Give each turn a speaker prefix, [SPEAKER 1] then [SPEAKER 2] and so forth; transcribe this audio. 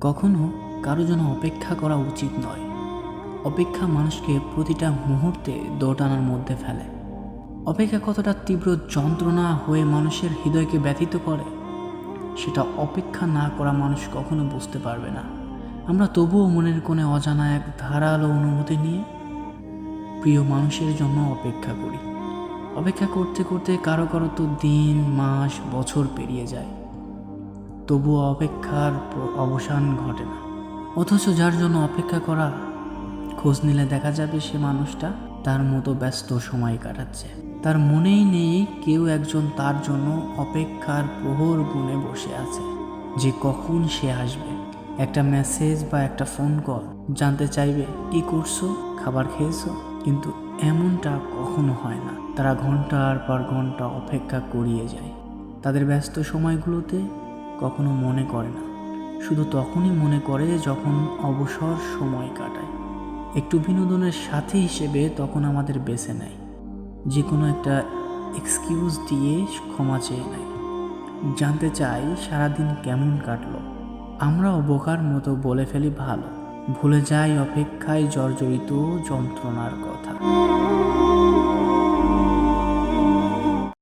[SPEAKER 1] কখনো কারও জন্য অপেক্ষা করা উচিত নয়। অপেক্ষা মানুষকে প্রতিটা মুহূর্তে দোটানার মধ্যে ফেলে। অপেক্ষা কতটা তীব্র যন্ত্রণা হয়ে মানুষের হৃদয়কে ব্যথিত করে, সেটা অপেক্ষা না করা মানুষ কখনো বুঝতে পারবে না। আমরা তবুও মনের কোণে অজানা এক ধারালো অনুভূতি নিয়ে প্রিয় মানুষের জন্য অপেক্ষা করি। অপেক্ষা করতে করতে কারও কারও তো দিন, মাস, বছর পেরিয়ে যায়। তবুও অপেক্ষার অবসান ঘটে না। অথচ যার জন্য অপেক্ষা করা, খোঁজ নিলে দেখা যাবে সে মানুষটা তার মতো ব্যস্ত সময় কাটাচ্ছে। তার মনেই নেই কেউ একজন তার জন্য অপেক্ষার প্রহর গুণে বসে আছে। যে কখন সে আসবে? একটা মেসেজ বা একটা ফোন কল? জানতে চাইবে, কি করছ? খাবার খেয়েছো? কিন্তু এমনটা কখনো হয় না। তারা ঘণ্টার পর ঘণ্টা অপেক্ষা করিয়ে যায়। তাদের ব্যস্ত সময়গুলোতে কখনো মনে করে না। শুধু তখনই মনে করে যখন অবসর সময় কাটায়। একটু বিনোদনের সাথী হিসেবে তখন আমাদের বেছে নেয়। যে কোনো একটা এক্সকিউজ দিয়ে ক্ষমা চেয়ে নেয়। জানতে চাই সারাদিন কেমন কাটলো। আমরা অবকার মতো বলে ফেলি ভালো। ভুলে যাই অপেক্ষায় জর্জরিত যন্ত্রণার কথা।